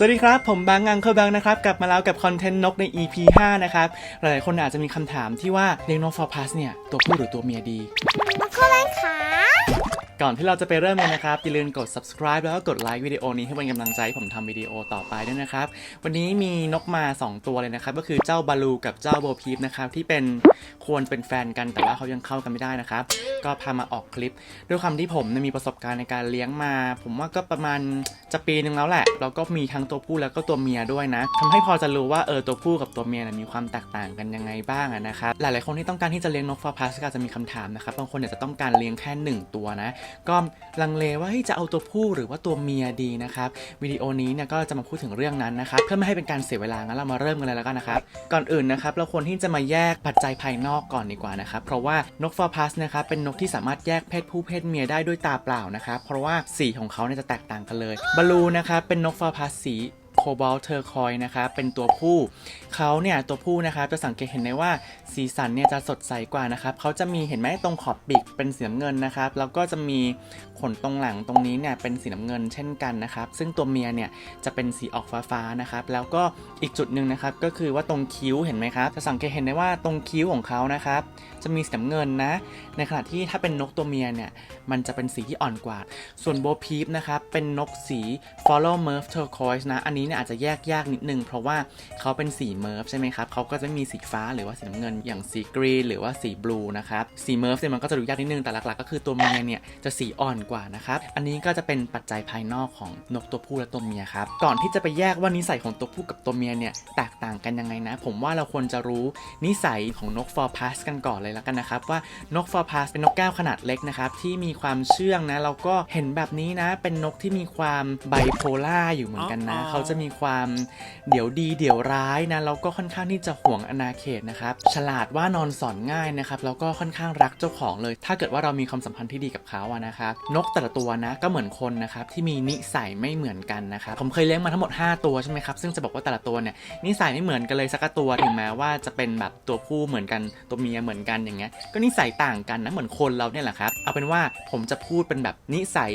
สวัสดีครับ ผมบางงังเคอร์บังนะครับ กลับมาแล้วกับคอนเทนต์นกใน EP 5 นะครับ หลายๆคนอาจจะมีคำถามที่ว่าเลี้ยงนกฟอร์พัสเนี่ย ตัวผู้หรือตัวเมียดี ก่อนที่เราจะไปเริ่มกันนะครับ อย่าลืมกด subscribe แล้วก็กดไลค์วิดีโอนี้ให้เป็นกำลังใจให้ผมทำวิดีโอต่อไปด้วยนะครับ วันนี้มีนกมา 2 ตัวเลยนะครับ ก็คือเจ้าบาลูกับเจ้าโบพีฟนะครับ ที่เป็นควรเป็นแฟนกันแต่ว่าเขายังเข้ากันไม่ได้นะครับ ก็พามาออกคลิป ด้วยความที่ผมมีประสบการณ์ในการเลี้ยงมา ผมว่าก็ประมาณจะปีหนึ่งแล้วแหละแล้วก็มีทั้งตัวผู้แล้วก็ตัวเมียด้วยนะทำให้พอจะรู้ว่าเออตัวผู้กับตัวเมียเนี่ยมีความแตกต่างกันยังไงบ้างนะครับหลายๆคนที่ต้องการที่จะเลี้ยงนกฟาพัสก็จะมีคำถามนะครับบางคนเนี่ยจะต้องการเลี้ยงแค่หนึ่งตัวนะก็ลังเลว่าจะเอาตัวผู้หรือว่าตัวเมียดีนะครับวิดีโอนี้เนี่ยก็จะมาพูดถึงเรื่องนั้นนะครับเพื่อไม่ให้เป็นการเสียเวลางั้นเรามาเริ่มกันเลยแล้วกันนะครับก่อนอื่นนะครับเราควรที่จะมาแยกปัจจัยภายนอกก่อนดีกว่านะครับเพราะว่านกฟอร์พัสนะครับเป็นนกที่สามารถแยกเพศผู้เพศเมียได้ด้วยตาเปล่านะครับเพราะว่าสีของเขาเนี่ยจะแตกต่างกันเลยบาลูนะครับเป็นนกฟอร์พัสสี โคบอลเทอร์คอยนะครับเป็นตัวผู้เขาเนี่ยตัวผู้นะครับจะสังเกตเห็นได้ว่าสีสันเนี่ยจะสดใสกว่านะครับเขาจะมีเห็นไหมตรงขอบปีกเป็นสีน้ำเงินนะครับแล้วก็จะมีขนตรงหลังตรงนี้เนี่ยเป็นสีน้ำเงินเช่นกันนะครับซึ่งตัวเมียเนี่ยจะเป็นสีออกฟ้าๆนะครับแล้วก็อีกจุดหนึ่งนะครับก็คือว่าตรงคิ้วเห็นไหมครับจะสังเกตเห็นได้ว่าตรงคิ้วของเขานะครับจะมีสีน้ำเงินนะ ในขณะที่ถ้าเป็นนกตัวเมียเนี่ยมันจะเป็นสีที่อ่อนกว่า ส่วนโบพีฟนะครับเป็นนกสี follow merv turquoise นะอันนี้เนี่ยอาจจะแยกยากนิดนึง เพราะว่าเขาเป็นสีเมิร์ฟใช่ไหมครับเขาก็จะมีสีฟ้าหรือว่าสีน้ำเงิน อย่างสีกรีนหรือว่าสีบลูนะครับสีเมิร์ฟเนี่ยมันก็จะดูยากนิดนึงแต่หลักๆ ก็คือตัวเมียเนี่ยจะสีอ่อนกว่านะครับอันนี้ก็จะเป็นปัจจัยภายนอกของนกตัวผู้และตัวเมียครับก่อนที่จะไปแยกว่านิสัยของตัวผู้กับตัวเมียเนี่ยแตกต่างกันยังไงนะ ผมว่าเราควรจะรู้นิสัยของนก for pass กันก่อนเลยแล้วกันนะครับว่านก for pass เป็นนกแก้วขนาดเล็กนะครับที่มีความเชื่องนะแล้วก็เห็นแบบนี้นะ เป็นนกที่มีความไบโพล่าอยู่เหมือนกันนะอ๋อเขาจะมีความเดี๋ยวดีเดี๋ยวร้ายนะแล้วก็ค่อนข้างที่จะห่วงอนาเขตนะครับฉลาดว่านอนสอนง่ายนะครับแล้วก็ค่อนข้างรักเจ้าของเลย ถ้าเกิดว่าเรามีความสัมพันธ์ที่ดีกับเขาอะนะครับนกแต่ละตัวนะก็เหมือนคนนะครับที่มีนิสัยไม่เหมือนกันนะครับผมเคยเลี้ยงมาทั้งหมด 5 ตัวใช่ไหมครับซึ่งจะบอกว่าแต่ละตัวเนี่ยนิสัยไม่เหมือนกันเลยสักตัวถึงแม้ว่าจะเป็นแบบตัวผู้เหมือนกันตัวเมียเหมือนกันอย่างเงี้ยก็นิสัยต่างกันนะเหมือนคนเราเนี่ยแหละครับเอาเป็นว่าผมจะพูดเป็นแบบนิสัย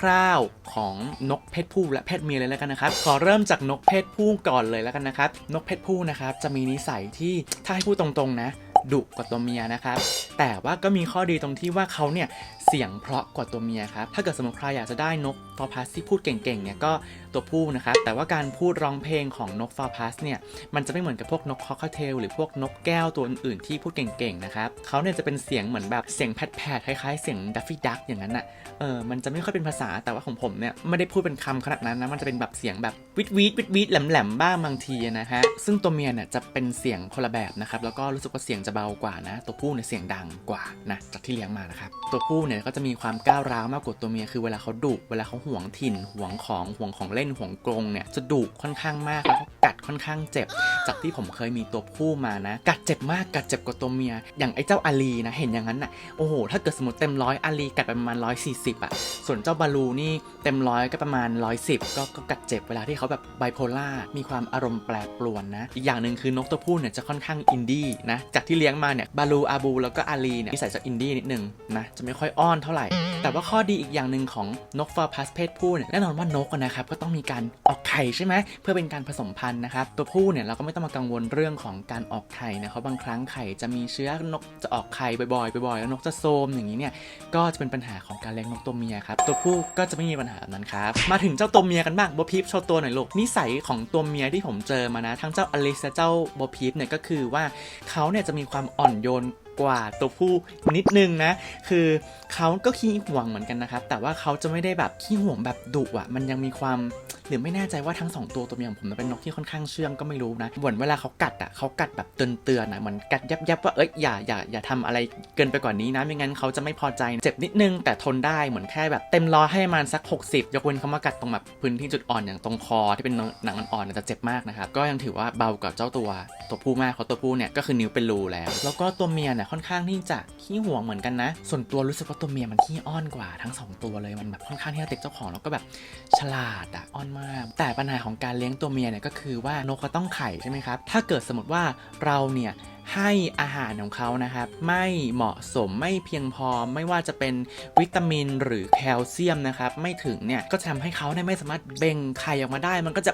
คร่าวๆของนกเพศผู้และเพศเมียเลยแล้วกันนะครับขอเริ่มจากนกเพศผู้ก่อนเลยแล้วกันนะครับ นกเพศผู้นะครับจะมีนิสัยที่ถ้าให้พูดตรงๆนะดุกว่าตัวเมียนะครับ แต่ว่าก็มีข้อดีตรงที่ว่าเขาเนี่ยเสียงเพราะกว่าตัวเมียครับ ถ้าเกิดสมมติใครอยากจะได้นกตอร์พัสที่พูดเก่งๆเนี่ยก็ ตัวผู้นะครับ แต่ว่าการพูดร้องเพลงของนกฟอร์พัสเนี่ยมันจะไม่เหมือนกับพวกนกคอคเทลหรือพวกนกแก้วตัวอื่นๆที่พูดเก่งๆนะครับเขาเนี่ยจะเป็นเสียงเหมือนแบบเสียงแผดๆคล้ายๆ เสียงดัฟฟี่ดักอย่างนั้นอะเออมันจะไม่ค่อยเป็นภาษาแต่ว่าของผมเนี่ยไม่ได้พูดเป็นคำขนาดนั้นนะมันจะเป็นแบบเสียงแบบวิดวิดวิดวิดแหลมแหลมๆบ้างบางทีนะฮะซึ่งตัวเมียเนี่ยจะเป็นเสียงคนละแบบนะครับแล้วก็รู้สึกว่าเสียงจะเบากว่านะ ตัวผู้เนี่ยเสียงดังกว่านะจากที่เลี้ยงมานะครับตัวผู้เนี่ยก็จะมีความก้าวร้าวมากกว่าตัวเมียคือเวลาเขาดุเวลาเขาห่วงถิ่นห่วงของห่วงของเล่นห่วงกรงเนี่ยจะดุค่อนข้างมากแล้วก็กัดค่อนข้างเจ็บ จากที่ผมเคยมีตัวผู้มานะ กัดเจ็บมากกัดเจ็บกว่าตัวเมีย อย่างไอ้เจ้าอาลีนะเห็นอย่างนั้นน่ะโอ้โหถ้าเกิดสมมติเต็มร้อยอาลีกัดไปประมาณร้อยสี่สิบอะส่วนเจ้าบาลูนี่เต็มร้อยก็ประมาณ110ก็ก็กัดเจ็บเวลาที่เขาแบบไบโพล่ามีความอารมณ์แปรปรวนนะอีกอย่างหนึ่งคือนกตัวผู้เนี่ยจะค่อนข้างอินดี้นะจากที่เลี้ยงมาเนี่ยบาลูอาบูแล้วก็อาลีเนี่ยนิสัยจะอินดี้นิดนึงนะจะไม่ค่อยอ้อนเท่าไหร่ แต่ว่าข้อดีอีกอย่างหนึ่งของนกฟอร์พัสเพศผู้เนี่ยแน่นอนว่านกนะครับก็ต้องมีการออกไข่ใช่ไหมเพื่อเป็นการผสมพันธุ์นะครับตัวผู้เนี่ยเราก็ไม่ต้องมากังวลเรื่องของการออกไข่นะเขาบางครั้งไข่จะมีเชื้อนกจะออกไข่บ่อยๆบ่อยๆแล้วนกจะโซมอย่างนี้เนี่ยก็จะเป็นปัญหาของการเลี้ยงนกตัวเมียครับตัวผู้ก็จะไม่มีปัญหาแบบนั้นครับมาถึงเจ้าตัวเมียกันบ้างโบพีฟโชว์ตัวหน่อยลูกนิสัยของตัวเมียที่ผมเจอมานะ ทั้งเจ้าอลิซและเจ้าโบพีฟเนี่ยก็คือว่าเขาเนี่ยจะมีความอ่อนโยน กว่าตัวผู้นิดนึงนะ คือเขาก็ขี้ห่วงเหมือนกันนะครับ แต่ว่าเขาจะไม่ได้แบบขี้ห่วงแบบดุอะ มันยังมีความหรือไม่แน่ใจว่าทั้งสองตัวตัวเมียของผมเป็นนกที่ค่อนข้างเชื่องก็ไม่รู้นะเหมือนเวลาเขากัดอะเขากัดแบบเตือนเตือนๆอะเหมือนกัดยับยับๆว่าเอ้ยอย่าอย่าอย่าทำอะไรเกินไปกว่านี้นะไม่งั้นเขาจะไม่พอใจเจ็บนิดนึงแต่ทนได้เหมือนแค่แบบเต็มร้อยให้มาณสัก 60 ยกเว้นเขามากัดตรงแบบพื้นที่จุดอ่อนอย่างตรงคอที่เป็นหนังอ่อนๆเนี่ยจะเจ็บมากนะครับก็ยังถือว่าเบากว่าเจ้าตัวตัวผู้มากเพราะตัวผู้เนี่ยก็คือนิ้วเป็นรูแล้ว แล้วก็ตัวเมียเนี่ยค่อนข้างที่จะขี้หวงเหมือนกันนะ ส่วนตัวรู้สึกว่าตัวเมียมันขี้อ้อนกว่าทั้งสองตัวเลยมันแบบค่อนข้างที่จะติดเจ้าของแล้วก็แบบฉลาดอะอ้อนมาก แต่ปัญหาของการเลี้ยงตัวเมียเนี่ยก็คือว่านกก็ต้องไข่ใช่ไหมครับถ้าเกิดสมมติว่าเราเนี่ยให้อาหารของเขานะครับ ไม่เหมาะสมไม่เพียงพอไม่ว่าจะเป็นวิตามินหรือแคลเซียมนะครับ ไม่ถึงเนี่ยก็จะทำให้เขาเนี่ยไม่สามารถเบ่งไข่ออกมาได้ มันก็จะ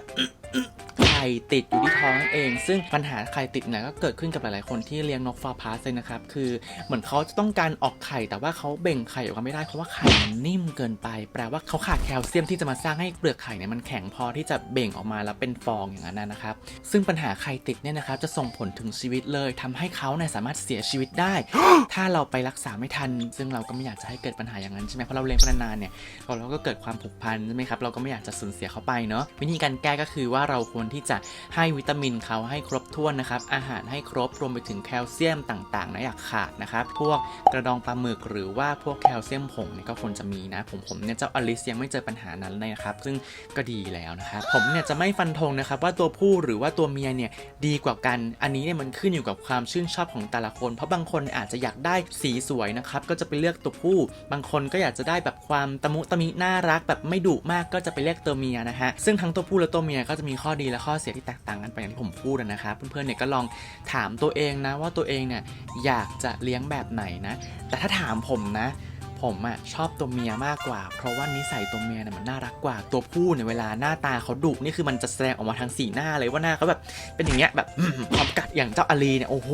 ข่ติดอยู่ที่ท้องนั่นเอง ซึ่งปัญหาไข่ติดเนี่ยก็เกิดขึ้นกับหลายๆคนที่เลี้ยงนกฟาพาสเลยนะครับ คือเหมือนเขาจะต้องการออกไข่แต่ว่าเขาเบ่งไข่ออกมาไม่ได้เพราะว่าไข่มันนิ่มเกินไป แปลว่าเขาขาดแคลเซียมที่จะมาสร้างให้เปลือกไข่เนี่ยมันแข็งพอที่จะเบ่งออกมาแล้วเป็นฟองอย่างนั้นนะครับ ซึ่งปัญหาไข่ติดเนี่ยนะครับจะส่งผลถึงชีวิตเลยทำให้เขาเนี่ยสามารถเสียชีวิตได้ ถ้าเราไปรักษาไม่ทัน ซึ่งเราก็ไม่อยากจะให้เกิดปัญหาอย่างนั้นใช่ไหมเพราะเราเลี้ยงไปนานๆเนี่ยเราก็เกิดความผูกพันใช่ไหมครับเราก็ไม่อยากจะสูญเสียเขาไปเนาะวิธีการแก้ก็คือว่าเราควรที่จะให้วิตามินเขาให้ครบถ้วนนะครับ อาหารให้ครบรวมไปถึงแคลเซียมต่างๆนะอยากขาดนะครับ พวกกระดองปลาหมึกหรือว่าพวกแคลเซียมผงเนี่ยก็ควรจะมีนะ ผมผมเนี่ยเจ้าอลิสยังไม่เจอปัญหานั้นเลยนะครับ ซึ่งก็ดีแล้วนะครับผมเนี่ยจะไม่ฟันธงนะครับว่าตัวผู้หรือว่าตัวเมียเนี่ยดีกว่ากัน อันนี้เนี่ยมันขึ้นอยู่กับความชื่นชอบของแต่ละคน เพราะบางคนอาจจะอยากได้สีสวยนะครับก็จะไปเลือกตัวผู้ บางคนก็อยากจะได้แบบความตะมุตะมิน่ารักแบบไม่ดุมากก็จะไปเลือกตัวเมียนะฮะซึ่งทั้งตัวผู้และตัวเมียก็จะมีข้อดีและข้อเสียที่แตกต่างกันไปอย่างที่ผมพูดนะครับเพื่อนๆเนี่ยก็ลองถามตัวเองนะว่าตัวเองเนี่ยอยากจะเลี้ยงแบบไหนนะ แต่ถ้าถามผมนะ ผมอะชอบตัวเมียมากกว่า เพราะว่านิสัยตัวเมียเนี่ยมันน่ารักกว่า ตัวผู้เนี่ยเวลาหน้าตาเขาดุนี่คือมันจะแสดงออกมาทางสีหน้าเลยว่าหน้าเขาแบบเป็นอย่างเงี้ยแบบพร้อมกัดอย่างเจ้าอาลีเนี่ยโอ้โห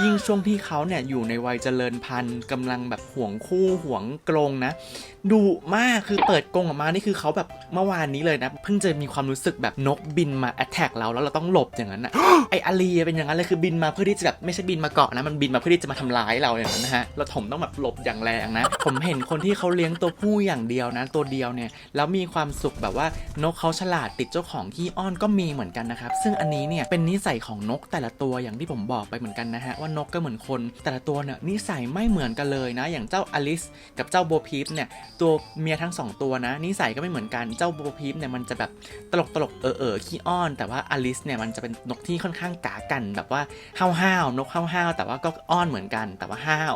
ยิ่งช่วงที่เขาเนี่ยอยู่ในวัยเจริญพันธุ์กำลังแบบห่วงคู่ห่วงกรงนะดุมากคือเปิดกรงออกมานี่คือเขาแบบเมื่อวานนี้เลยนะ เพิ่งจะมีความรู้สึกแบบนกบินมาแอ t แทกเราแล้วเราต้องหลบอย่างนั้นอะไออาลีเป็นอย่างนั้นเลยคือบินมาเพื่อที่จะแบบไม่ใช่บินมาเกาะนะมันบินมาเพื่อที่จะมาทำร้ายเราอย่างนั้นนะฮะเราผมต้องแบบหลบอย่างแรงนะผมเห็นคนที่เขาเลี้ยงตัวผู้อย่างเดียวนะตัวเดียวเนี่ยแล้วมีความสุขแบบว่านกเขาฉลาดติดเจ้าของที่อ้อนก็มีเหมือนกันนะครับ ซึ่งอันนี้เนี่ยเป็นนิสัยของนกแต่ละตัวอย่างที่ผมบอกไปเหมือนกันนะฮะว่านกก็เหมือนคน แต่ละตัวเนี่ยนิสัยไม่เหมือนกันเลยนะ อย่างเจ้าอลิสกับเจ้าโบพีฟเนี่ยตัวเมียทั้งสองตัวนะนิสัยก็ไม่เหมือนกันเจ้าโบพีฟเนี่ยมันจะแบบตลกตลกๆเออเออขี้อ้อน แต่ว่าอลิสเนี่ยมันจะเป็นนกที่ค่อนข้างกากันแบบว่าห้าวห้าวนกห้าวห้าวแต่ว่าก็อ้อนเหมือนกันแต่ว่าห้าว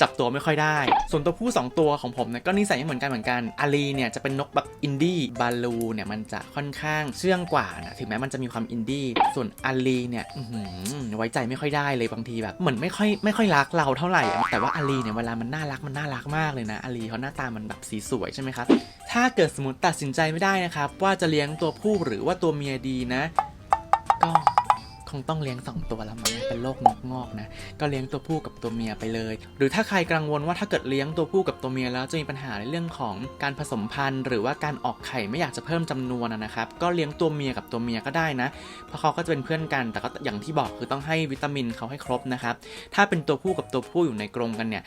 จับตัวไม่ค่อยได้ ส่วนตัวผสองตัวของผมเนี่ยก็นิสัยไม่เหมือนกันเหมือนกันอาลีเนี่ยจะเป็นนกแบบอินดี้บาลูเนี่ยมันจะค่อนข้างเชื่องกว่านะถึงแม้มันจะมีความอินดี้ส่วนอาลีเนี่ยไว้ใจไม่ค่อยได้เลยบางทีแบบเหมือนไม่ค่อยไม่ค่อยรักเราเท่าไหร่ แต่ว่าอาลีเนี่ยเวลามันน่ารักมันน่ารักมากเลยนะอาลีเขาหน้าตามันแบบสีสวยใช่ไหมครับถ้าเกิดสมมติตัดสินใจไม่ได้นะครับว่าจะเลี้ยงตัวผู้หรือว่าตัวเมียดีนะ ก็ คงต้องเลี้ยงสองตัวแล้วมั้งเป็นโรคนกงอกนะก็เลี้ยงตัวผู้กับตัวเมียไปเลย หรือถ้าใครกังวลว่าถ้าเกิดเลี้ยงตัวผู้กับตัวเมียแล้วจะมีปัญหาในเรื่องของการผสมพันธุ์ หรือว่าการออกไข่ไม่อยากจะเพิ่มจำนวนนะครับก็เลี้ยงตัวเมียกับตัวเมียก็ได้นะ เพราะเขาก็จะเป็นเพื่อนกัน แต่ก็อย่างที่บอกคือต้องให้วิตามินเขาให้ครบนะครับถ้าเป็นตัวผู้กับตัวผู้อยู่ในกรงกันเนี่ย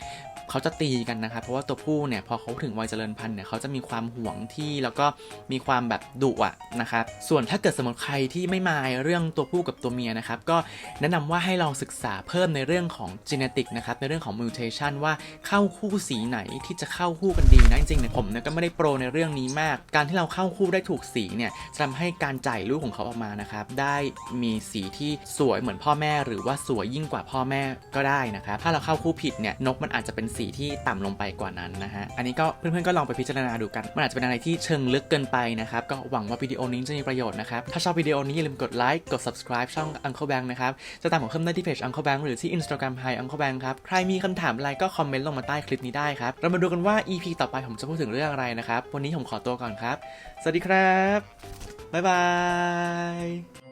เขาจะตีกันนะครับเพราะว่าตัวผู้เนี่ยพอเขาถึงวัยเจริญพันธุ์เนี่ยเขาจะมีความห่วงที่แล้วก็มีความแบบดุอะนะครับส่วนถ้าเกิดสมมติใครที่ไม่มายเรื่องตัวผู้กับตัวเมียนะครับก็แนะนำว่าให้ลองศึกษาเพิ่มในเรื่องของ genetic นะครับในเรื่องของ mutation ว่าเข้าคู่สีไหนที่จะเข้าคู่กันดีนะจริงๆเนี่ยผมเนี่ยก็ไม่ได้โปรในเรื่องนี้มาก การที่เราเข้าคู่ได้ถูกสีเนี่ยจะทำให้การจ่ายลูกของเขาออกมานะครับได้มีสีที่สวยเหมือนพ่อแม่ หรือว่าสวยยิ่งกว่าพ่อแม่ก็ได้นะครับถ้าเราเข้าคู่ผิดเนี่ยนกมันอาจจะเป็นสีที่ต่ำลงไปกว่านั้นนะฮะอันนี้ก็เพื่อนๆก็ลองไปพิจารณาดูกันมันอาจจะเป็นอะไรที่เชิงลึกเกินไปนะครับก็หวังว่าวิดีโอนี้จะมีประโยชน์นะครับถ้าชอบวิดีโอนี้อย่าลืมกดไลค์กด subscribe ช่อง Uncle Bank นะครับจะตามผมเพิ่มได้ที่เพจ Uncle Bank หรือที่ Instagram Hi Uncle Bank ครับ ใครมีคำถามอะไรก็คอมเมนต์ลงมาใต้คลิปนี้ได้ครับ เรามาดูกันว่า EP ต่อไปผมจะพูดถึงเรื่องอะไรนะครับ วันนี้ผมขอตัวก่อนครับ สวัสดีครับ บ๊ายบาย